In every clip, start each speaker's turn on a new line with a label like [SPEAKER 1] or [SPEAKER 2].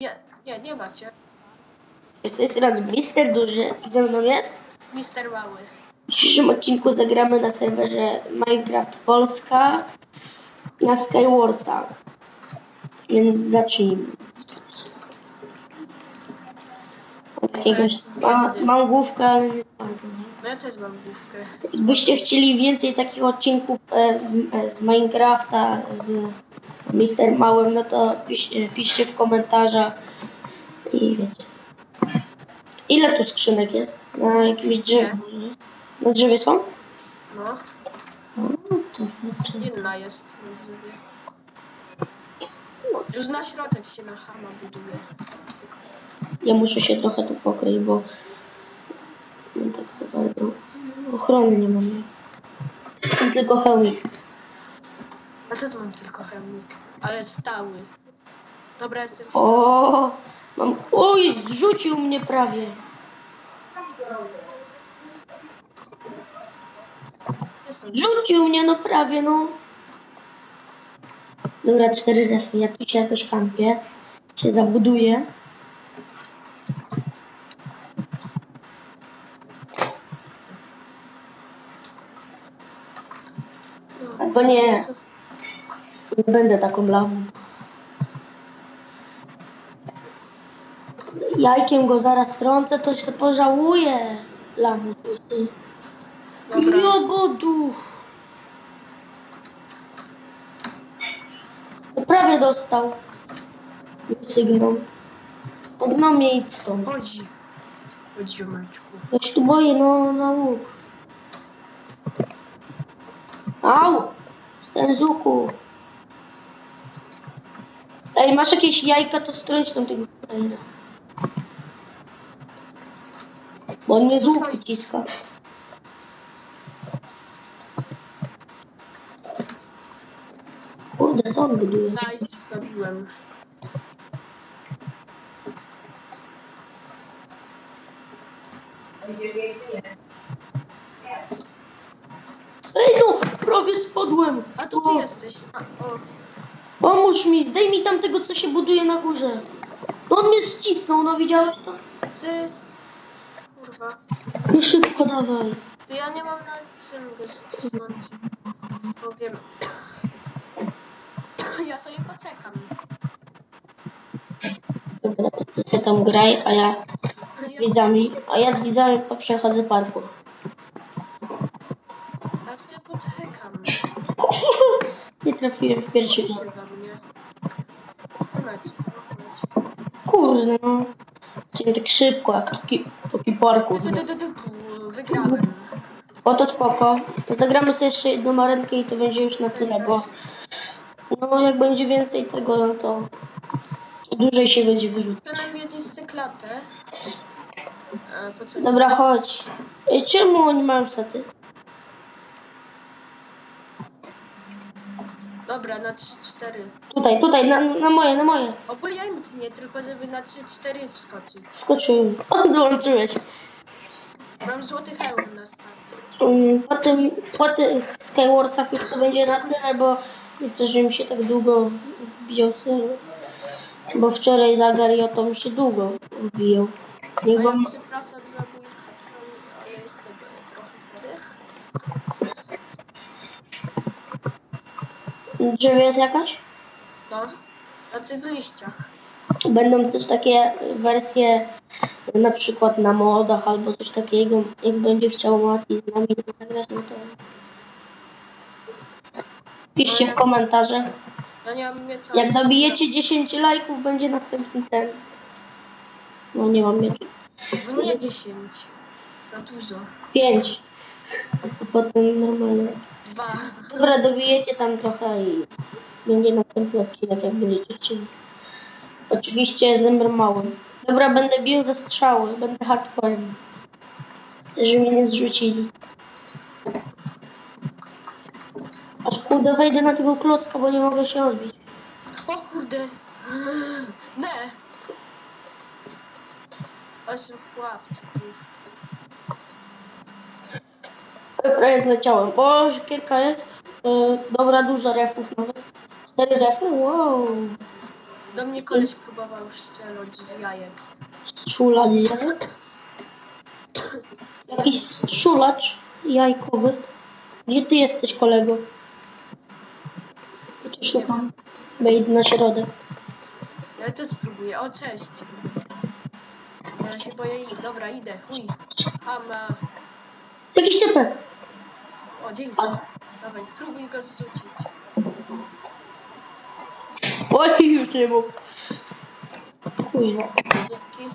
[SPEAKER 1] Nie, nie, nie macie.
[SPEAKER 2] Tej strony Mister Duży ze mną jest.
[SPEAKER 1] Mister Mały.
[SPEAKER 2] W dzisiejszym odcinku zagramy na serwerze Minecraft Polska na Skywarsa. Więc zacznijmy. Od jakiegoś, ma, mam główkę, ale nie pamiętam.
[SPEAKER 1] No ja też mam główkę.
[SPEAKER 2] Jakbyście chcieli więcej takich odcinków e, e, z Minecrafta z Mister Małym, no to pisz, e, piszcie w komentarzach i wiecie. Ile tu skrzynek jest? Na jakimś drzewie? Na drzewie są?
[SPEAKER 1] No,
[SPEAKER 2] No, to znaczy.
[SPEAKER 1] inna jest. Już na środek się na hama buduje.
[SPEAKER 2] Ja muszę się trochę tu pokryć, bo nie tak za bardzo ochrony nie mam. Mam tylko hełmik.
[SPEAKER 1] Ja też mam tylko chemik, ale stały. Dobra, jestem.
[SPEAKER 2] O, mam. Oj, zrzucił mnie prawie. Rzucił mnie, no prawie, no. Dobra, cztery refy. Ja tu się jakoś kampię. Się zabuduję.
[SPEAKER 1] No.
[SPEAKER 2] Albo nie, nie będę taką lawą. Jajkiem go zaraz trącę, to się pożałuję. Lawy.
[SPEAKER 1] Dobra.
[SPEAKER 2] Jogoduch. No prawie dostał. Sygnał. Sygnał mnie idź stąd.
[SPEAKER 1] Chodzi. Chodź, ziomeczku.
[SPEAKER 2] Ja się tu boję, no na łuk. Au! Z zuku. Ej, masz jakieś jajka, to strąć tam tego kolejna. Bo on mnie z łuku ciska. Kurde, co on buduje?
[SPEAKER 1] Nice, zabiłem.
[SPEAKER 2] Ej no, prawie spadłem.
[SPEAKER 1] A tu ty jesteś. A, o.
[SPEAKER 2] Pomóż mi, zdejmij tam tego, co się buduje na górze. No on mnie ścisnął, no widziałeś to?
[SPEAKER 1] Ty. Kurwa.
[SPEAKER 2] No szybko dawaj.
[SPEAKER 1] To ja nie mam na czym go ścisnąć. Powiem. Ja sobie poczekam.
[SPEAKER 2] Dobra, to ty tam graj, a ja
[SPEAKER 1] Ja
[SPEAKER 2] z widzami, a ja z widzami przechodzę parkour. Trafiłem w pierwszy
[SPEAKER 1] chodź.
[SPEAKER 2] Kurde no. Chciałem tak szybko, jak taki, taki parkour.
[SPEAKER 1] Tu, Wygrałem.
[SPEAKER 2] O to spoko. Zagramy sobie jeszcze jedną arenkę i to będzie już na tyle, bo no jak będzie więcej tego, no to dłużej się będzie wyrzucać.
[SPEAKER 1] Przynajmniej jest klatę. E.
[SPEAKER 2] Dobra, chodź. Ej, czemu oni mają staty?
[SPEAKER 1] Dobra, na 3-4.
[SPEAKER 2] Tutaj, tutaj, na, na moje, na moje.
[SPEAKER 1] Obojętnie, tylko żeby na 3-4 wskoczyć.
[SPEAKER 2] Skoczyłem. O, dołączyłeś.
[SPEAKER 1] Mam złoty hełm na start.
[SPEAKER 2] Um, po, tym, po tych Skywarsach już to będzie na tyle, bo nie chcę, żeby mi się tak długo wbijał. Bo wczoraj za Garioto mi się długo wbijał.
[SPEAKER 1] A
[SPEAKER 2] Nie
[SPEAKER 1] ja
[SPEAKER 2] mam...
[SPEAKER 1] przepraszam za mój kaszał, ale jestem trochę wdech.
[SPEAKER 2] Drzewie jest jakaś?
[SPEAKER 1] No, tacy wyjściach.
[SPEAKER 2] Będą też takie wersje na przykład na modach albo coś takiego. Jak będzie chciał Mati z nami zagrać, no to piszcie w komentarzach.
[SPEAKER 1] Ja nie mam mieca.
[SPEAKER 2] Jak dobijecie 10 lajków, będzie następny ten. No nie mam mieczu.
[SPEAKER 1] No nie 10. Za dużo.
[SPEAKER 2] 5. A potem normalnie.
[SPEAKER 1] Dwa.
[SPEAKER 2] Dobra, dobijecie tam trochę i będzie następny odcinek, jak będziecie chcieli. Oczywiście zębem małym. Dobra, będę bił ze strzały, będę hardcorem. Żeby mnie nie zrzucili. Aż kurde wejdę na tego klocka, bo nie mogę się odbić.
[SPEAKER 1] O kurde. Nie. Osiem w pułapce.
[SPEAKER 2] Prawie zleciałem. O, kilka jest. E, dobra, dużo refów nawet. Cztery refy? Wow.
[SPEAKER 1] Do mnie koleś próbował strzelać z jajek.
[SPEAKER 2] Szula nie Jakiś szulacz jajkowy. Gdzie ty jesteś, kolego? Ja tu szukam. Idę na środek.
[SPEAKER 1] Ja też spróbuję. O, cześć. Ja się boję. Dobra, idę. Chuj. Hama.
[SPEAKER 2] Jakiś typek.
[SPEAKER 1] O, dzięki. Dawaj, próbuj go zrzucić.
[SPEAKER 2] Oj, już nie mógł. Kurwa.
[SPEAKER 1] Dzięki.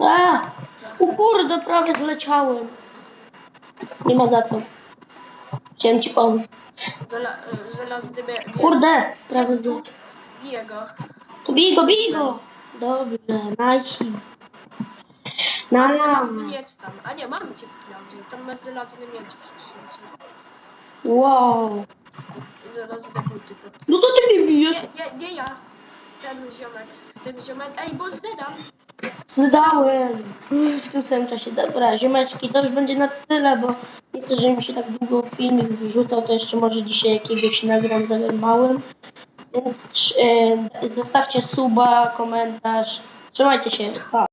[SPEAKER 2] A! O kurde, prawie zleciałem. Nie ma za co. Chciałem ci pomóc.
[SPEAKER 1] Zala, y, miecz.
[SPEAKER 2] Kurde, prawie zleciałem.
[SPEAKER 1] Biję go.
[SPEAKER 2] To bij go, bij go. Dobrze, najsi.
[SPEAKER 1] Ma
[SPEAKER 2] Na,
[SPEAKER 1] żelazny miecz tam. A nie, mamy cię w klauzie. Tam ma żelazny miecz.
[SPEAKER 2] wow.
[SPEAKER 1] I żelazne buty.
[SPEAKER 2] No co ty mnie bijesz?
[SPEAKER 1] Nie, nie, nie ja. Ten ziomek. Ten ziomek. Ej, bo zdedam.
[SPEAKER 2] Zdałem. W tym samym czasie. Dobra, ziomeczki, to już będzie na tyle, bo nie chcę, żeby mi się tak długo filmik wrzucał, to jeszcze może dzisiaj jakiegoś nagram za małym. Więc e, zostawcie suba, komentarz. Trzymajcie się. Pa.